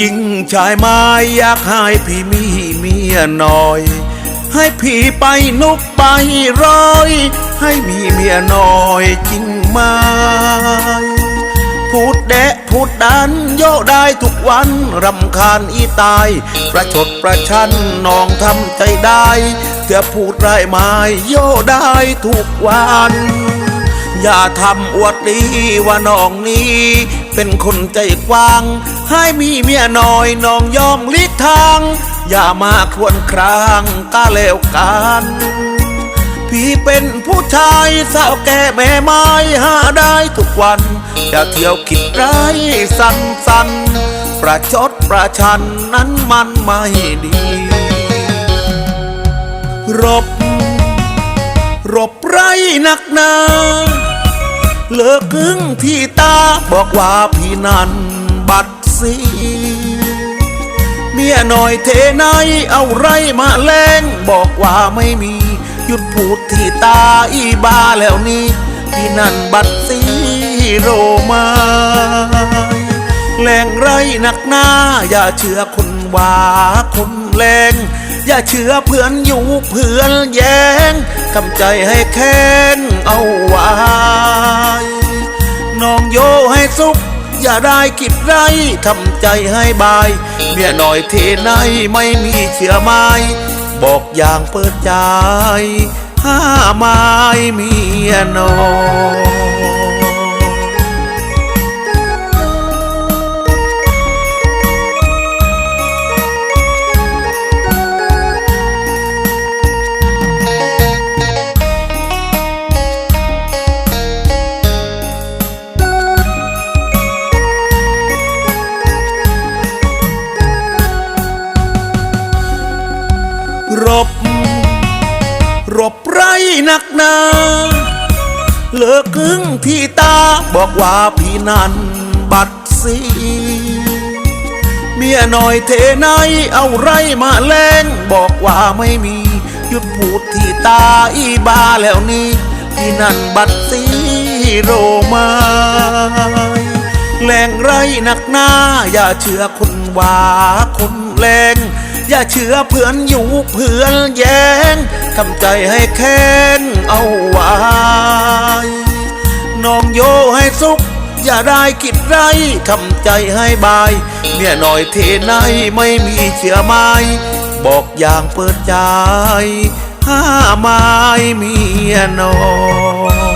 จิงชายไม้อยากให้พี่มีเมียน้อย ให้พี่ไปนุกไปร้อย ให้มีเมียน้อยจริงไหมพูดแดะพูดดันโยได้ทุกวันรำคาญอีตาย ประชดประชันน้องทำใจได้เธอพูดไรไม้โยได้ทุกวัน อย่าทำอวดดีว่าน้องนี้ เป็นคนใจกว้าง ให้มีเมียน้อยน้องยอมลิกทาง อย่ามาควนครางก้าเลวกันพี่เป็นผู้ชายสาวแก่แม่ไม้หาได้ทุกวัน อย่าเที่ยวคิดร้ายสันสันๆประชดประชันนั้นมันไม่ดี รบ รบไรนักหนา เลิกกึ้งที่ตาบอกว่าพี่นันบัดสีเมียหน่อยเทไหนเอาไรมาแรงบอกว่าไม่มี หยุดพูดที่ตาอีบาแล้วนี่พี่นันบัดสีโรมาแรงไรหนักหน้า อย่าเชื่อคนว่าคนแรงอย่าเชื่อเพื่อนอยู่เพื่อนแย้งกำใจให้แค้นเอาไว้ โยให้สุข อย่าได้คิดไรทำใจให้บาย เมียหน่อยเทไหนไม่มีเชื่อไม้บอกอย่างเปิดใจห้าไม้เมียน้อย นักนาเลิกครึ่งที่ตาบอกว่าพี่นันบัดสีเมียหน่อยเทไนเอาไรมาแลงบอกว่าไม่มี หยุดพูดที่ตาอีบาแล้วนี่พี่นันบัดสีโรมา แรงไรหนักหน้า อย่าเชื่อคนว่าคนแรง อย่าเชื่อเพื่อนอยู่เพื่อนแย้งทำใจให้แค้นเอาไว้น้องโยให้สุข อย่าได้คิดไรทำใจให้บายเมียหน่อยเทไหนไม่มีเชื่อไม้บอกอย่างเปิดใจห้าไม้เมียน้อย